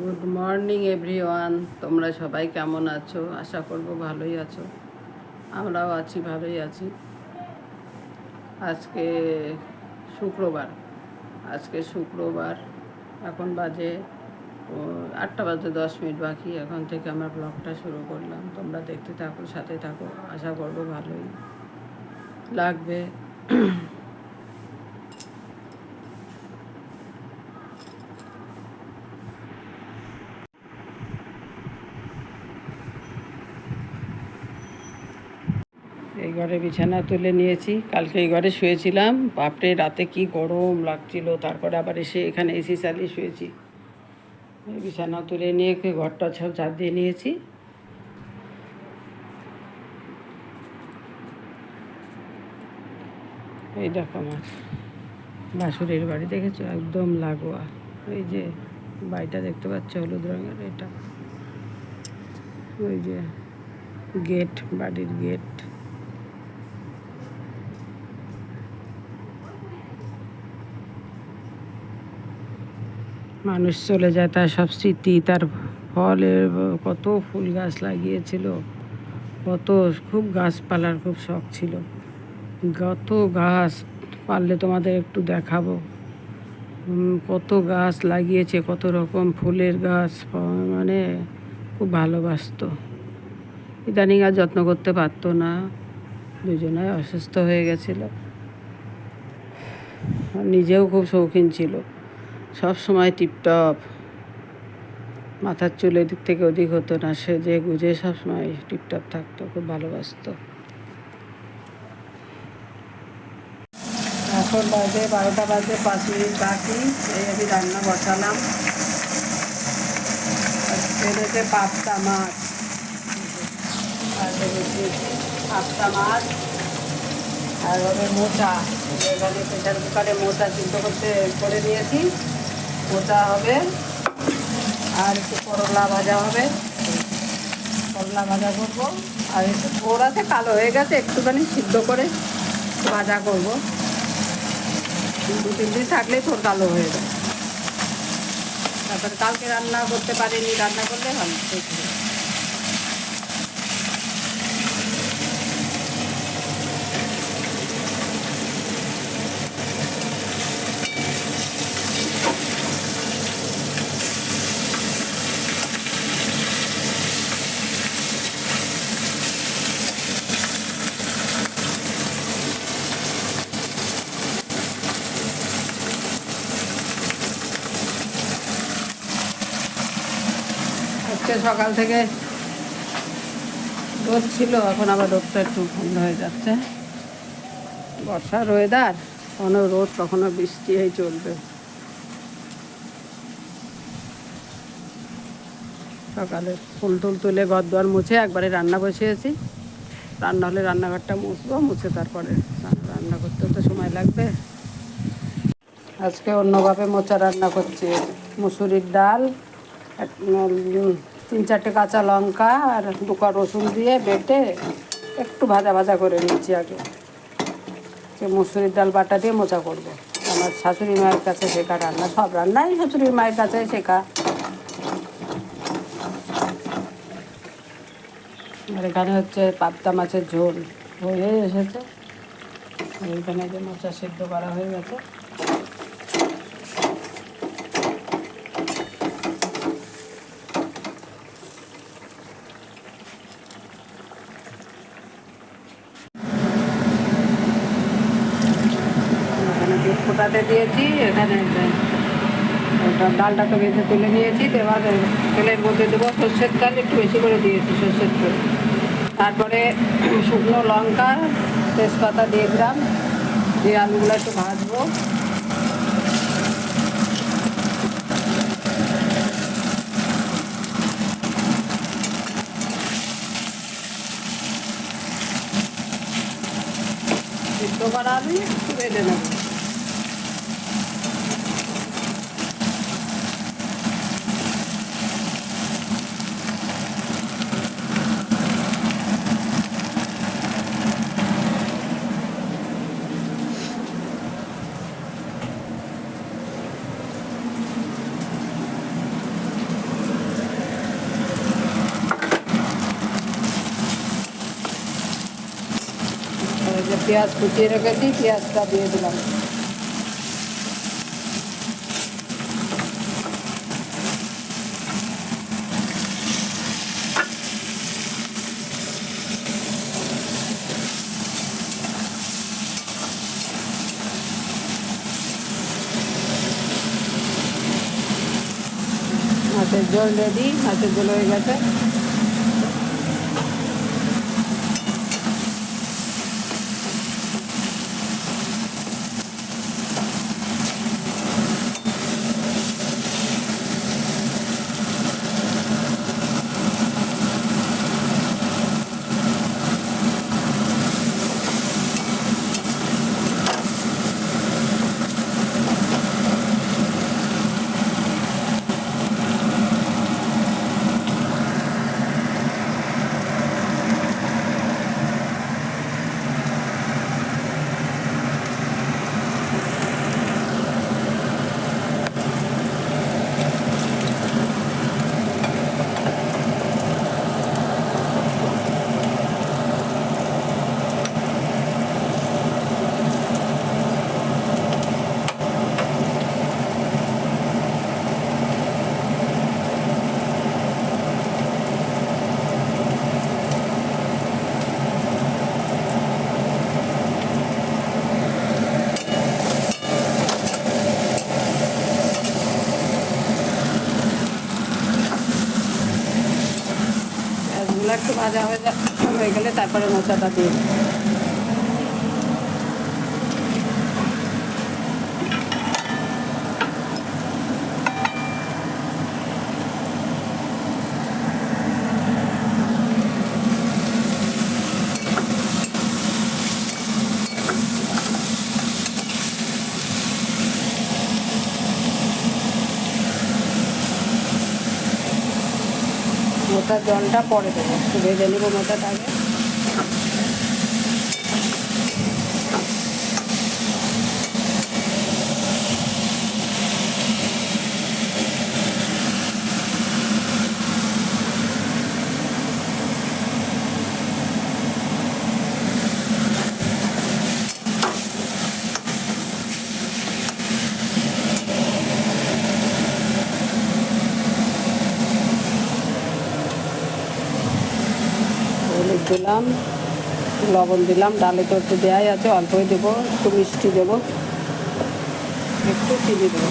Good morning everyone তোমরা সবাই কেমন আছো? আশা করব ভালোই আছো। আমরাও আছি, ভালোই আছি। আজকে শুক্রবার। আজকে শুক্রবার। এখন বাজে আটটা বাজে দশ মিনিট বাকি। এখন থেকে আমার ব্লগটা শুরু করলাম। তোমরা দেখতে থাকো, সাথে থাকো। আশা করব ভালোই লাগবে। এই ঘরে বিছানা তুলে নিয়েছি। কালকে এই ঘরে শুয়েছিলাম। বাপরে, রাতে কি গরম লাগছিল। তারপরে আবার এসে এখানে এসি চালিয়ে শুয়েছি। বিছানা তুলে নিয়ে ঘরটা সব ঝাড় দিয়ে নিয়েছি। এই দেখো আমার বাসুরের বাড়ি দেখেছ? একদম লাগোয়া। এই যে বাড়িটা দেখতে পাচ্ছ, হলুদ রঙের এটা। ওই যে গেট, বাড়ির গেট। মানুষ চলে যায়, তার সব স্মৃতি, তার ফলের কত ফুল গাছ লাগিয়েছিল, কত খুব গাছপালার খুব শখ ছিল। কত গাছ পারলে তোমাদের একটু দেখাবো? কত গাছ লাগিয়েছে, কত রকম ফুলের গাছ মানে খুব ভালোবাসতো। ইদানিং আর যত্ন করতে পারতো না, দুজনাই অসুস্থ হয়ে গেছিল। নিজেও খুব শৌখিন ছিল। সব সময় টিপটপ। মাথার চুল এদিক থেকে ওদিক হতো না, সে যে গুজে সব সময় টিপটপ থাকতো, খুব ভালোবাসতো। এখন বাজে বারোটা বাজে, পাঁচ মিনিট বাকি, এই আমি রান্না বসালাম। এনেছে পাবদা মাছ। পাবদা মাছ আর হবে মোচা। এখানে প্রেশার কুকারে মোচা সিদ্ধ করতে, করে নিয়েছি। মোচা হবে, আর একটু করলা ভাজা হবে। করলা ভাজা করব। আর একটু ওরাতে কালো হয়ে গেছে, একটুখানি সিদ্ধ করে ভাজা করব। দু তিন দিন থাকলেই তোর কালো হয়ে যায় তারপরে কালকে রান্না করতে পারিনি, রান্না করলে ভালো। আজকে সকাল থেকে রোদ ছিল, এখন আবার রোদটা একটু বন্ধ হয়ে যাচ্ছে। বর্ষার ওয়েদার কখনো রোদ, কখনো বৃষ্টি হয়ে চলবে। সকালে ফুল টুল তুলে ঘর দুয়ার মুছে একবারে রান্না বসিয়েছি। রান্না হলে রান্নাঘরটা মুছবো, মুছে তারপরে রান্না- করতে তো সময় লাগবে। আজকে অন্যভাবে মোচা রান্না করছি, মুসুরির ডাল তিন চারটে কাঁচা লঙ্কা আর দুকা রসুন দিয়ে বেটে একটু ভাজা ভাজা করে নিচ্ছি আগে। যে মুসুরির ডাল বাটা দিয়ে মোচা করব। আমার শাশুড়ি মায়ের কাছে শেখা রান্না, সব রান্নাই শাশুড়ি মায়ের কাছে শেখা। আর এখানে হচ্ছে পাবদা মাছের ঝোল হয়ে এসেছে। এইখানে যে মোচা সেদ্ধ করা হয়ে গেছে এখানে দুধ ফোটাতে দিয়েছি, এখানে ডালটাকে বেঁধে তুলে নিয়েছি এবার তেলের মধ্যে দেবো সর্ষের তেল, একটু বেশি করে দিয়েছি সর্ষের তেল। তারপরে শুকনো লঙ্কা, তেজপাতা দিয়ে দিলাম দিয়ে আলুগুলো একটু ভাজবো। করা আলু একটু পেঁয়াজ কুচিয়ে রেখেছি পেঁয়াজটা দিয়ে দিলাম। মাছের জল রেডি মাছের জল হয়ে গেছে পেঁয়াজগুলো একটু ভাজা হয়ে হয়ে গেলে তারপরে মোচাটা দিয়ে মোটার জলটা পরে দেবো। ভেজে নেব মোটাটা আগে হলুদ দিলাম, লবণ দিলাম, ডালে তো একটু দেওয়াই আছে, অল্পই দেবো, একটু মিষ্টি দেবো, একটু চিনি দেবো।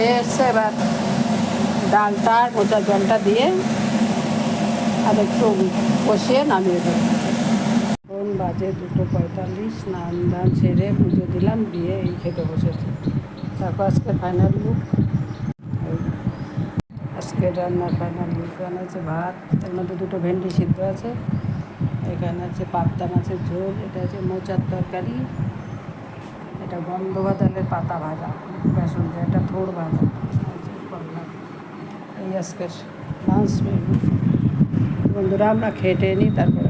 হয়ে এসছে, এবার ডালটা আর মোচা জলটা দিয়ে আর একটু কষিয়ে নামিয়ে দেবো। বাজে দুটো পঁয়তাল্লিশ, স্নান দান ছেড়ে পুজো দিলাম, দিয়ে এই খেতে বসেছি। তারপর আজকে ফাইনাল লুক আজকে রান্নার ফাইনাল লুক আছে ভাত তার মধ্যে দুটো ভেন্ডি সিদ্ধ আছে। এখানে আছে পাবদা মাছের ঝোল, এটা আছে মোচার তরকারি। এটা গন্ধ বাদালের পাতা ভাজা, বেসন এটা থোড় ভাজা। এই আজকের লাঞ্চ মেনু বন্ধুরা, আমরা খেটে নিই, তারপরে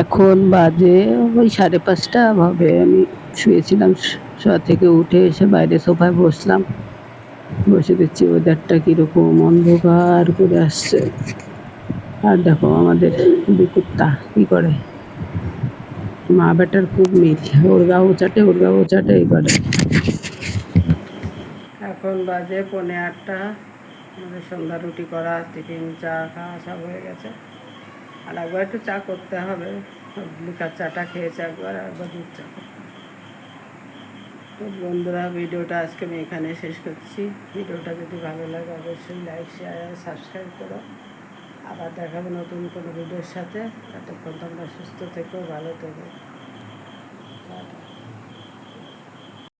এখন বাজে ওই সাড়ে পাঁচটা হবে আমি শুয়েছিলাম, শোয়া থেকে উঠে এসে বাইরে সোফায় বসলাম। বসে দেখছি ওয়েদারটা কীরকম অন্ধকার করে আসছে। আর দেখো আমাদের বিকুত্তা কী করে। মা বেটার খুব মিল। ওর গাও চাটে ওর গাও চাটে এই করে এখন বাজে পনে আটটা। আমাদের সন্ধ্যা রুটি করা, টিফিন, চা খাওয়া সব হয়ে গেছে। আর একবার একটু চা করতে হবে। লিকার চাটা খেয়েছে একবার একবার দুধ চা তো বন্ধুরা, ভিডিওটা আজকে আমি এখানে শেষ করছি। ভিডিওটা যদি ভালো লাগে, অবশ্যই লাইক শেয়ার আর সাবস্ক্রাইব করো। আবার দেখাবো নতুন কোনো ভিডিওর সাথে। এতক্ষণ তোমরা সুস্থ থেকো ভালো থেকো।